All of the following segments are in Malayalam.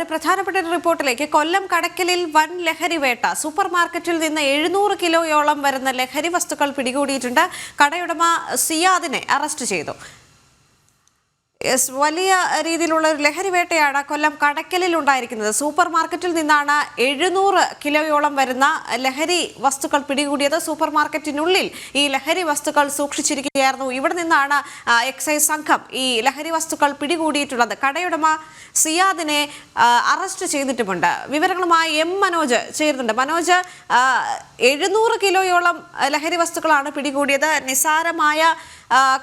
വളരെ പ്രധാനപ്പെട്ട ഒരു റിപ്പോർട്ടിലേക്ക് കൊല്ലം കടക്കലിൽ വൻ ലഹരി വേട്ട. സൂപ്പർ മാർക്കറ്റിൽ നിന്ന് എഴുന്നൂറ് കിലോയോളം വരുന്ന ലഹരി വസ്തുക്കൾ പിടികൂടിയിട്ടുണ്ട്. കടയുടമ സിയാദിനെ അറസ്റ്റ് ചെയ്തു. വലിയ രീതിയിലുള്ള ഒരു ലഹരി വേട്ടയാണ് കൊല്ലം കടക്കലിൽ ഉണ്ടായിരിക്കുന്നത്. സൂപ്പർ മാർക്കറ്റിൽ നിന്നാണ് എഴുന്നൂറ് കിലോയോളം വരുന്ന ലഹരി വസ്തുക്കൾ പിടികൂടിയത്. സൂപ്പർ മാർക്കറ്റിനുള്ളിൽ ഈ ലഹരി വസ്തുക്കൾ സൂക്ഷിച്ചിരിക്കുകയായിരുന്നു. ഇവിടെ നിന്നാണ് എക്സൈസ് സംഘം ഈ ലഹരി വസ്തുക്കൾ പിടികൂടിയിട്ടുള്ളത്. കടയുടമ സിയാദിനെ അറസ്റ്റ് ചെയ്തിട്ടുമുണ്ട്. വിവരങ്ങളുമായി എം മനോജ് ചേരുന്നുണ്ട്. മനോജ് എഴുന്നൂറ് കിലോയോളം ലഹരി വസ്തുക്കളാണ് പിടികൂടിയത്. നിസാരമായ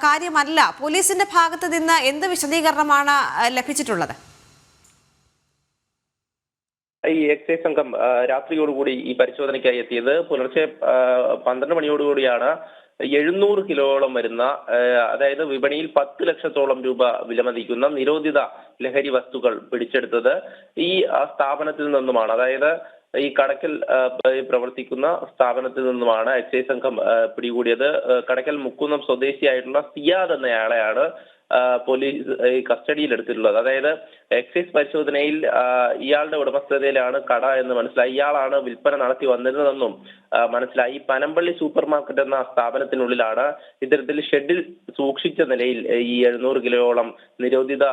കാര്യമല്ല. പോലീസിന്റെ ഭാഗത്ത് നിന്ന് എന്ത് വിശദീകരണമാണ് ലഭിച്ചിട്ടുള്ളത്. ഈ എക്സൈസ് സംഘം രാത്രിയോടുകൂടി ഈ പരിശോധനയ്ക്കായി എത്തിയത്. പുലർച്ചെ പന്ത്രണ്ട് മണിയോടുകൂടിയാണ് എഴുന്നൂറ് കിലോയോളം വരുന്ന അതായത് വിപണിയിൽ പത്ത് ലക്ഷത്തോളം രൂപ വിലമതിക്കുന്ന നിരോധിത ലഹരി വസ്തുക്കൾ പിടിച്ചെടുത്തത് ഈ സ്ഥാപനത്തിൽ നിന്നുമാണ്. അതായത് ഈ കടക്കൽ പ്രവർത്തിക്കുന്ന സ്ഥാപനത്തിൽ നിന്നുമാണ് എക്സൈസ് സംഘം പിടികൂടിയത്. കടക്കൽ മുക്കുന്നം സ്വദേശിയായിട്ടുള്ള സിയാദ് എന്നയാളെയാണ് പോലീസ് കസ്റ്റഡിയിൽ എടുത്തിട്ടുള്ളത് അതായത് എക്സൈസ് പരിശോധനയിൽ ഇയാളുടെ ഉടമസ്ഥതയിലാണ് കട എന്ന് മനസ്സിലായി. ഇയാളാണ് വിൽപ്പന നടത്തി വന്നിരുന്നതെന്നും മനസ്സിലായി. പനമ്പള്ളി സൂപ്പർ മാർക്കറ്റ് എന്ന സ്ഥാപനത്തിനുള്ളിലാണ് ഇത്തരത്തിൽ ഷെഡിൽ സൂക്ഷിച്ച നിലയിൽ ഈ എഴുന്നൂറ് കിലോയോളം നിരോധിത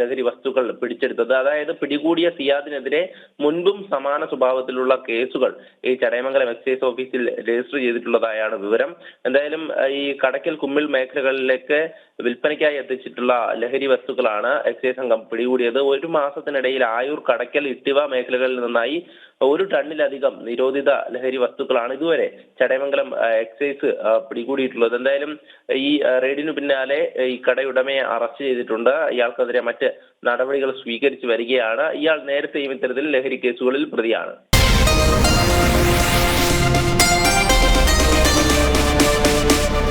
ലഹരി വസ്തുക്കൾ പിടിച്ചെടുത്തത്. അതായത് പിടികൂടിയ സിയാദിനെതിരെ മുൻപും സമാന സ്വഭാവത്തിലുള്ള കേസുകൾ ഈ ചടയമംഗലം എക്സൈസ് ഓഫീസിൽ രജിസ്റ്റർ ചെയ്തിട്ടുള്ളതായാണ് വിവരം. എന്തായാലും ഈ കടക്കൽ കുമ്മിൾ മേഖലകളിലേക്ക് വിൽപ്പനയ്ക്കായി എത്തിച്ചിട്ടുള്ള ലഹരി വസ്തുക്കളാണ് എക്സൈസ് സംഘം പിടികൂടിയത്. ഒരു മാസത്തിനിടയിൽ ആയൂർ കടക്കൽ ഇട്ടിവ മേഖലകളിൽ നിന്നായി ഒരു ടണ്ണിലധികം നിരോധിത ലഹരി വസ്തുക്കളാണ് ഇതുവരെ ചടയമംഗലം എക്സൈസ് പിടികൂടിയിട്ടുള്ളത്. എന്തായാലും ഈ റെയ്ഡിനു പിന്നാലെ ഈ കടയുടമയെ അറസ്റ്റ് ചെയ്തിട്ടുണ്ട്. ഇയാൾക്കെതിരെ മറ്റ് നടപടികൾ സ്വീകരിച്ചു വരികയാണ്. ഇയാൾ നേരത്തെയും ഇത്തരത്തിൽ ലഹരി കേസുകളിൽ പ്രതിയാണ്.